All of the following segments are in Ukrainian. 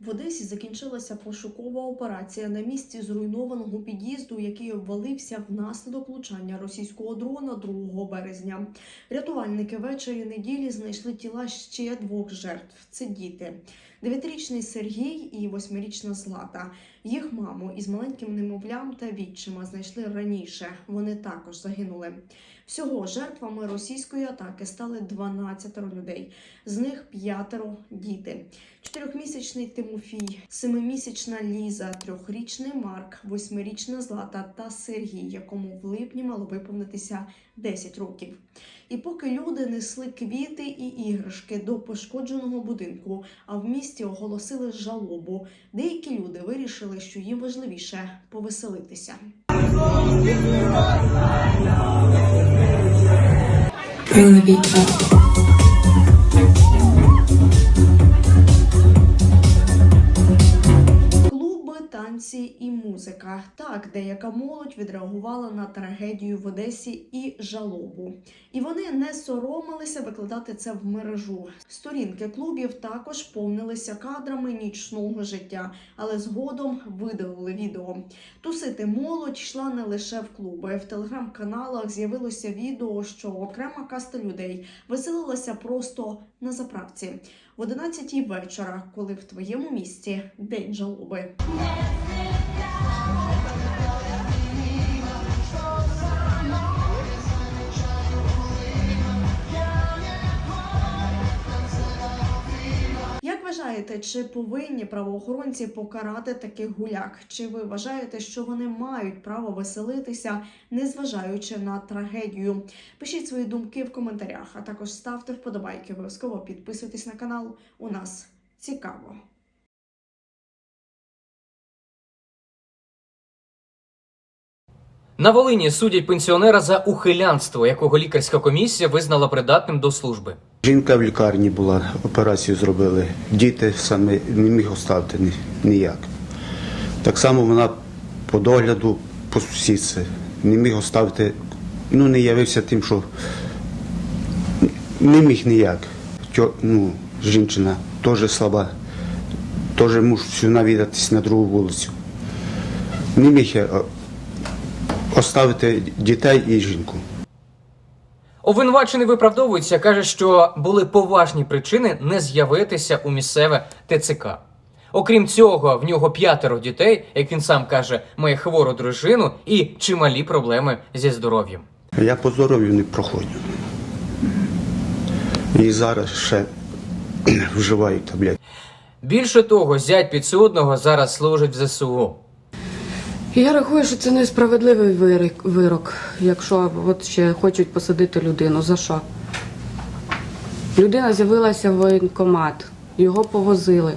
В Одесі закінчилася пошукова операція на місці зруйнованого під'їзду, який обвалився внаслідок влучання російського дрона 2 березня. Рятувальники ввечері неділі знайшли тіла ще двох жертв. Це діти. Дев'ятирічний Сергій і восьмирічна Злата. Їх маму із маленьким немовлям та відчима знайшли раніше. Вони також загинули. Всього жертвами російської атаки стали 12 людей. З них п'ятеро діти. Чотирьохмісячний Тимофій, семимісячна Ліза, трьохрічний Марк, восьмирічна Злата та Сергій, якому в липні мало виповнитися 10 років. І поки люди несли квіти і іграшки до пошкодженого будинку, а в місті оголосили жалобу, деякі люди вирішили, що їм важливіше повеселитися. Early Деяка молодь відреагувала на трагедію в Одесі і жалобу. І вони не соромилися викладати це в мережу. Сторінки клубів також повнилися кадрами нічного життя, але згодом видалили відео. Тусити молодь йшла не лише в клуби. В телеграм-каналах з'явилося відео, що окрема каста людей веселилася просто на заправці. В 11 вечора, коли в твоєму місті день жалоби. Як вважаєте, чи повинні правоохоронці покарати таких гуляк? Чи ви вважаєте, що вони мають право веселитися, незважаючи на трагедію? Пишіть свої думки в коментарях, а також ставте вподобайки. Обов'язково підписуйтесь на канал. У нас цікаво. На Волині судять пенсіонера за ухилянство, якого лікарська комісія визнала придатним до служби. Жінка в лікарні була, операцію зробили. Діти саме не міг оставити ні- ніяк. Так само вона по догляду, по сусідці не міг оставити, ну не явився тим, що не міг ніяк. Тьо- Ну, жінка теж слаба, теж мушу навідатись на другу вулицю. Не міг я оставити дітей і жінку. Обвинувачений виправдовується, каже, що були поважні причини не з'явитися у місцеве ТЦК. Окрім цього, в нього п'ятеро дітей, як він сам каже, має хвору дружину і чималі проблеми зі здоров'ям. Я по здоров'ю не проходжу. І зараз ще вживаю таблетки. Більше того, зять підсудного зараз служить в ЗСУ. Я рахую, що це несправедливий вирок, вирок, якщо от ще хочуть посадити людину. За що? Людина з'явилася в воєнкомат, його повозили.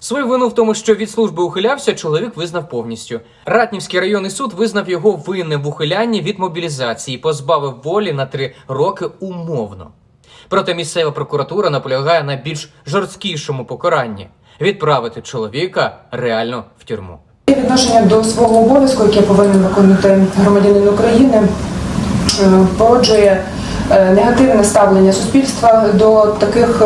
Свою вину в тому, що від служби ухилявся, чоловік визнав повністю. Ратнівський районний суд визнав його винним в ухилянні від мобілізації, позбавив волі на три роки умовно. Проте місцева прокуратура наполягає на більш жорсткішому покаранні відправити чоловіка реально в тюрму. Відношення до свого обов'язку, який повинен виконати громадянин України, е, породжує е, негативне ставлення суспільства до таких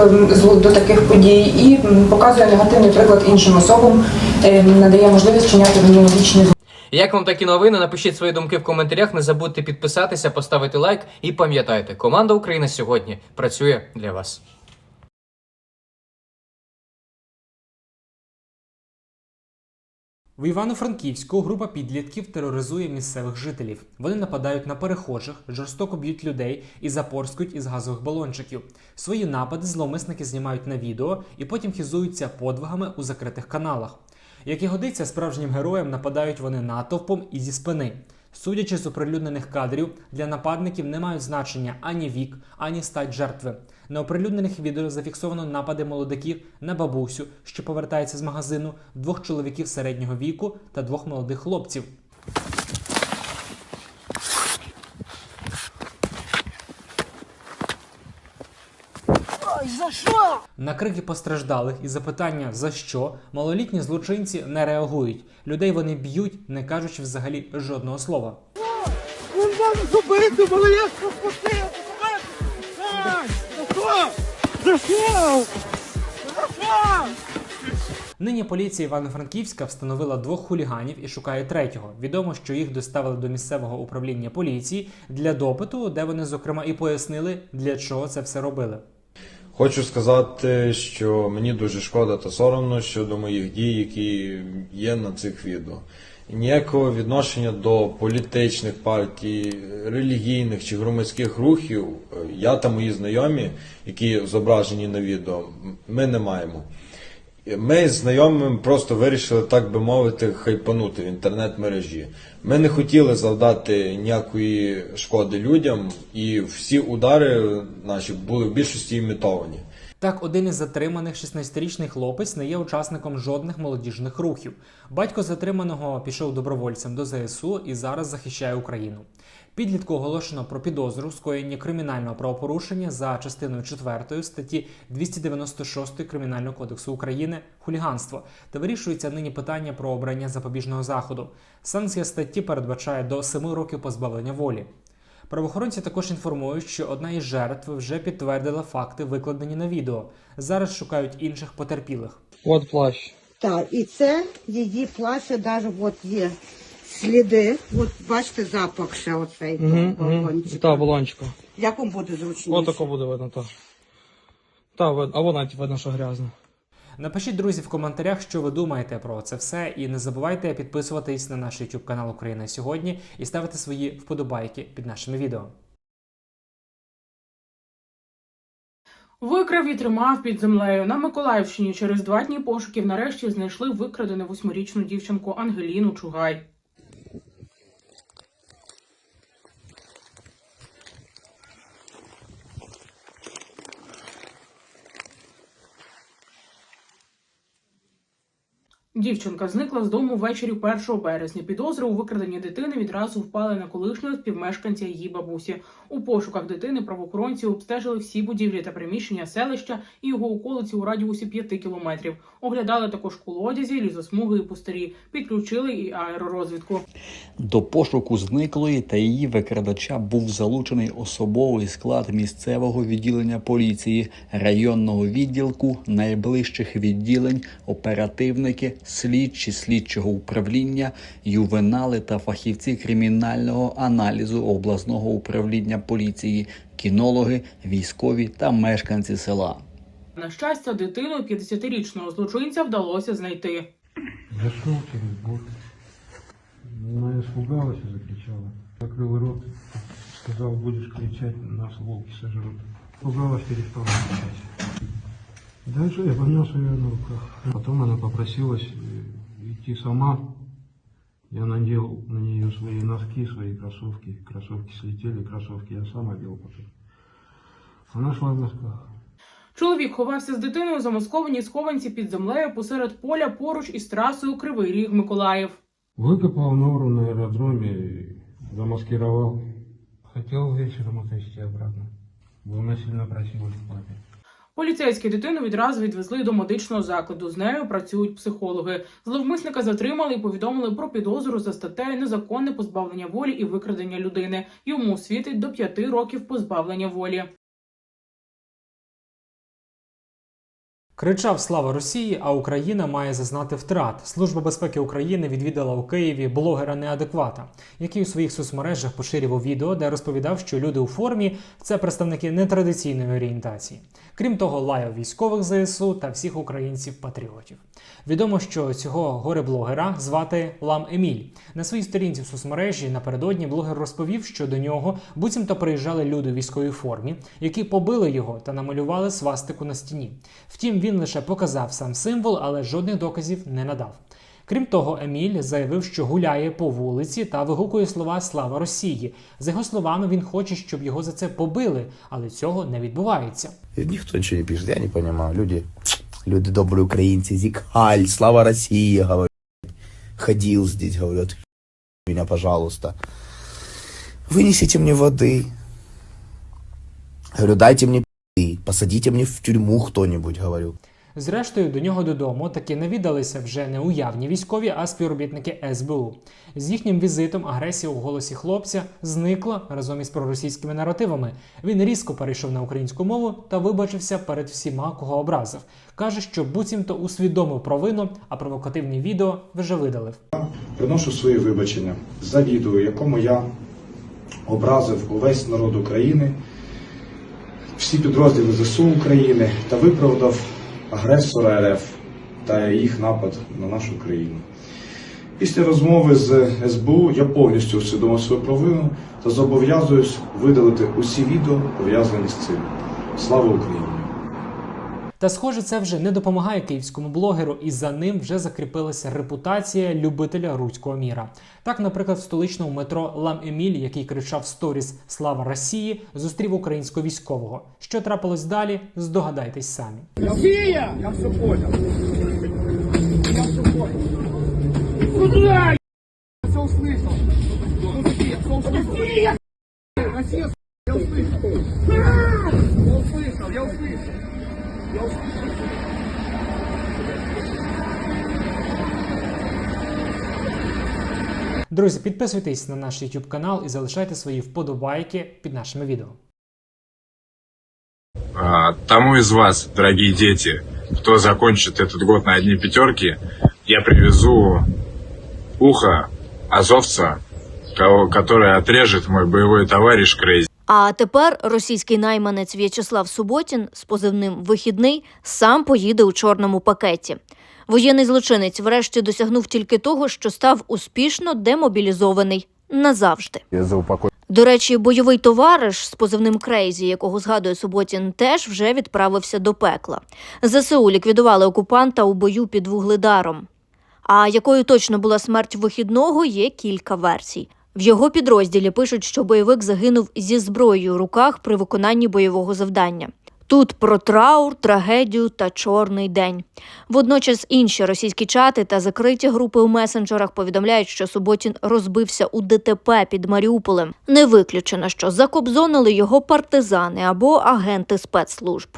до таких подій і показує негативний приклад іншим особам, е, надає можливість вчиняти аналогічні Як вам такі новини? Напишіть свої думки в коментарях. Не забудьте підписатися, поставити лайк і пам'ятайте, команда Україна сьогодні працює для вас. В Івано-Франківську група підлітків тероризує місцевих жителів. Вони нападають на перехожих, жорстоко б'ють людей і запорскують із газових балончиків. Свої напади зловмисники знімають на відео і потім хізуються подвигами у закритих каналах. Як і годиться, справжнім героям нападають вони натовпом і зі спини. Судячи з оприлюднених кадрів, для нападників не мають значення ані вік, ані стать жертви. На оприлюднених відео зафіксовано напади молодиків на бабусю, що повертається з магазину, двох чоловіків середнього віку та двох молодих хлопців. На крики постраждалих і запитання за що малолітні злочинці не реагують. Людей вони б'ють, не кажучи взагалі жодного слова. Він мене зубити, але я спустив, За що? За що? За що? Нині поліція Івано-Франківська встановила двох хуліганів і шукає третього. Відомо, що їх доставили до місцевого управління поліції для допиту, де вони зокрема і пояснили, для чого це все робили. Хочу сказати, що мені дуже шкода та соромно щодо моїх дій, які є на цих відео. Ніякого відношення до політичних партій, релігійних чи громадських рухів е, я та мої знайомі, які зображені на відео, ми не маємо. Ми знайомим просто вирішили, так би мовити, хайпанути в інтернет-мережі. Ми не хотіли завдати ніякої шкоди людям, і всі удари наші були в більшості імітовані. Так, один із затриманих 16-річний хлопець не є учасником жодних молодіжних рухів. Батько затриманого пішов добровольцем до ЗСУ і зараз захищає Україну. Підлітку оголошено про підозру в скоєнні кримінального правопорушення за частиною 4 статті 296 Кримінального кодексу України хуліганство та вирішується нині питання про обрання запобіжного заходу. Санкція статті передбачає до 7 років позбавлення волі. Правоохоронці також інформують, що одна із жертв вже підтвердила факти, викладені на відео. Зараз шукають інших потерпілих. От плащ. Так, і це її плаття, навіть от є сліди. От бачите запах ще оцей Угу, балончик. Та, балончика. Як вам буде зручніше? От тако буде видно, то. Та, вид- а вона видно, що грязна. Напишіть, друзі, в коментарях, що ви думаєте про це все, і не забувайте підписуватись на наш YouTube канал Україна сьогодні і ставити свої вподобайки під нашими відео. Викрав і тримав під землею на Миколаївщині. Через два дні пошуків нарешті знайшли викрадену восьмирічну дівчинку Ангеліну Чугай. Дівчинка зникла з дому ввечері 1 березня. Підозри у викраденні дитини відразу впали на колишнього співмешканця її бабусі. У пошуках дитини правоохоронці обстежили всі будівлі та приміщення селища і його околиці у радіусі 5 кілометрів. Оглядали також колодязі, лісосмуги і пустирі. Підключили і аеророзвідку. До пошуку зниклої та її викрадача був залучений особовий склад місцевого відділення поліції, районного відділку, найближчих відділень, оперативники, слідчі слідчого управління, ювенали та фахівці кримінального аналізу обласного управління поліції, кінологи, військові та мешканці села. На щастя, дитину 50-річного злочинця вдалося знайти. Зашел через борт. Она испугалась и закричала. Закрыл рот, сказал, будешь кричать, нас волки сожрут. Пугалась, перестала кричать. Дальше я понес ее на руках. Потом она попросилась э, идти сама. Я надел на нее свои носки, свои кроссовки. Кроссовки слетели, кроссовки я сам одел потом. Она шла в носках. Чоловік ховався з дитиною у замаскованій схованці під землею посеред поля поруч із трасою Кривий Ріг Миколаїв. Выкопал нору на аэродроме, и замаскировал. Хотел вечером отвезти обратно. Вона сильно просилась к папе. Поліцейські дитину відразу відвезли до медичного закладу. З нею працюють психологи. Зловмисника затримали і повідомили про підозру за статтею незаконне позбавлення волі і викрадення людини. Йому світить до п'яти років позбавлення волі. Кричав Слава Росії, а Україна має зазнати втрат. Служба безпеки України відвідала у Києві блогера неадеквата, який у своїх соцмережах поширював відео, де розповідав, що люди у формі це представники нетрадиційної орієнтації. Крім того, лаяв військових ЗСУ та всіх українців-патріотів. Відомо, що цього горе-блогера звати Лам Еміль. На своїй сторінці в соцмережі напередодні блогер розповів, що до нього буцімто приїжджали люди у військовій формі, які побили його та намалювали свастику на стіні. Втім, він лише показав сам символ, але жодних доказів не надав. Крім того, Еміль заявив, що гуляє по вулиці та вигукує слова Слава Росії. За його словами, він хоче, щоб його за це побили, але цього не відбувається. Никто ничего не пишет, я не понимаю. Люди, люди добрые украинцы, Зикхаль, слава России, говорят. Ходил здесь, говорят, меня, пожалуйста. Вынесите мне воды. Говорю, дайте мне пи***, посадите мне в тюрьму кто-нибудь, говорю. Зрештою, до нього додому таки навідалися вже не уявні військові, а співробітники СБУ. З їхнім візитом агресія у голосі хлопця зникла разом із проросійськими наративами. Він різко перейшов на українську мову та вибачився перед всіма, кого образив. каже, що буцімто усвідомив провину, а провокативні відео вже видалив. Приношу свої вибачення за відео, якому я образив увесь народ України, всі підрозділи ЗСУ України та виправдав агресора РФ та їх напад на нашу країну. Після розмови з СБУ я повністю усвідомив свою провину та зобов'язуюсь видалити усі відео, пов'язані з цим. Слава Україні! Та схоже, це вже не допомагає київському блогеру, і за ним вже закріпилася репутація любителя руського міра. Так, наприклад, в столичному метро Лам Еміль, який кричав в сторіс Слава Росії, зустрів українського військового. Що трапилось далі? Здогадайтесь самі. Россия! Я все понял. Я все понял. Куда? Я все услышал. Мужики, я все услышал. Россия! Россия, я услышал. Я услышал, я услышал. Друзі, підписуйтесь на наш YouTube канал і залишайте свої вподобайки під нашими відео. А, Тому из вас, дорогие дети, кто закончит этот год на одни пятерки, я привезу ухо азовца, кого, который отрежет мой боевой товарищ Крейзи. А тепер російський найманець В'ячеслав Суботін з позивним Вихідний сам поїде у чорному пакеті. Воєнний злочинець врешті досягнув тільки того, що став успішно демобілізований назавжди. за упокой. До речі, бойовий товариш з позивним Крейзі, якого згадує Суботін, теж вже відправився до пекла. ЗСУ ліквідували окупанта у бою під Вугледаром. А якою точно була смерть вихідного, є кілька версій. В його підрозділі пишуть, що бойовик загинув зі зброєю у руках при виконанні бойового завдання. Тут про траур, трагедію та чорний день. Водночас інші російські чати та закриті групи у месенджерах повідомляють, що Суботін розбився у ДТП під Маріуполем. Не виключено, що закобзонили його партизани або агенти спецслужб.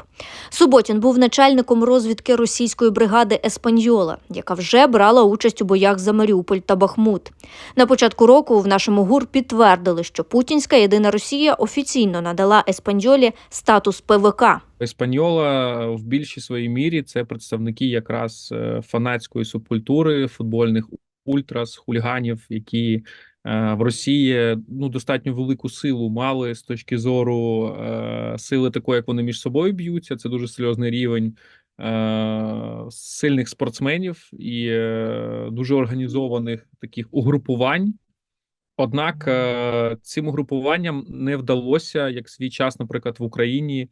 Суботін був начальником розвідки російської бригади Еспаньола, яка вже брала участь у боях за Маріуполь та Бахмут. На початку року в нашому ГУР підтвердили, що Путінська єдина Росія офіційно надала Еспаньолі статус ПВК. Еспаньола в більшій своїй мірі це представники якраз е, фанатської субкультури, футбольних ультрас, хуліганів, які в Росії ну достатньо велику силу мали з точки зору е, сили такої, як вони між собою б'ються. Це дуже серйозний рівень е, сильних спортсменів і е, дуже організованих таких угрупувань. Однак е, цим угрупуванням не вдалося, як свій час, наприклад, в Україні е,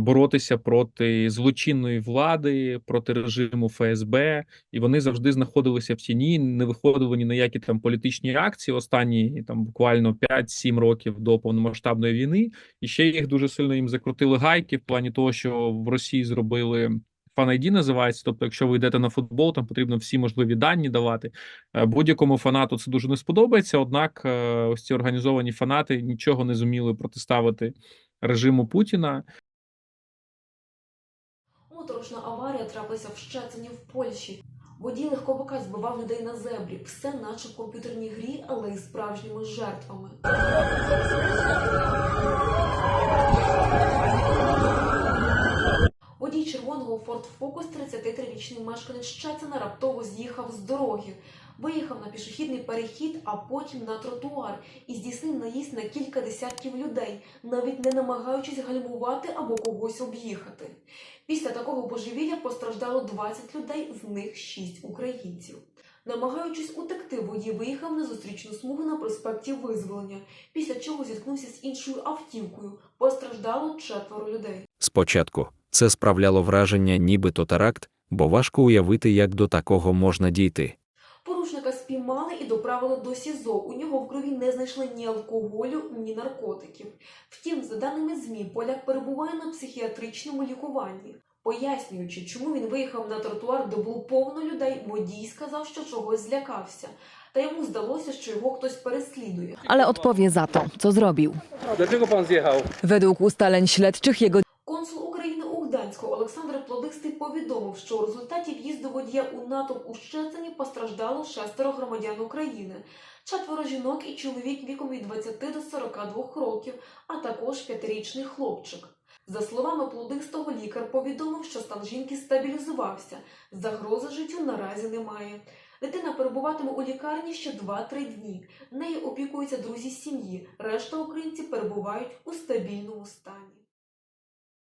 боротися проти злочинної влади, проти режиму ФСБ, і вони завжди знаходилися в тіні, не виходили ні на які там політичні акції останні там буквально 5-7 років до повномасштабної війни. І ще їх дуже сильно їм закрутили гайки в плані того, що в Росії зробили. Fan ID називається, тобто, якщо ви йдете на футбол, там потрібно всі можливі дані давати. Е, Будь-якому фанату це дуже не сподобається. Однак, е, ось ці організовані фанати нічого не зуміли протиставити режиму Путіна. Моторошна аварія трапилася в Щецині в Польщі. Водій легковика збивав людей на зебрі, все наче в комп'ютерній грі, але й справжніми жертвами. Червоного Ford Focus, 33-річний мешканець Щецина, раптово з'їхав з дороги. Виїхав на пішохідний перехід, а потім на тротуар і здійснив наїзд на кілька десятків людей, навіть не намагаючись гальмувати або когось об'їхати. Після такого божевілля постраждало 20 людей, з них 6 українців. Намагаючись утекти, водій виїхав на зустрічну смугу на проспекті Визволення, після чого зіткнувся з іншою автівкою. Постраждало четверо людей. Спочатку це справляло враження, нібито теракт, бо важко уявити, як до такого можна дійти. Порушника спіймали і доправили до СІЗО. У нього в крові не знайшли ні алкоголю, ні наркотиків. Втім, за даними ЗМІ, поляк перебуває на психіатричному лікуванні. Пояснюючи, чому він виїхав на тротуар, де було повно людей, водій сказав, що чогось злякався. Та йому здалося, що його хтось переслідує. ale odpowie za to, co zrobił. Dlaczego pan zjechał? Według ustaleń śledczych jego Консул України у Гданську Олександр Плодистий повідомив, що у результаті в'їзду водія у натовп у Щецині постраждало шестеро громадян України, четверо жінок і чоловік віком від 20 до 42 років, а також п'ятирічний хлопчик. За словами плодистого, лікар повідомив, що стан жінки стабілізувався. Загрози життю наразі немає. Дитина перебуватиме у лікарні ще 2-3 дні. Нею опікуються друзі сім'ї. Решта українців перебувають у стабільному стані.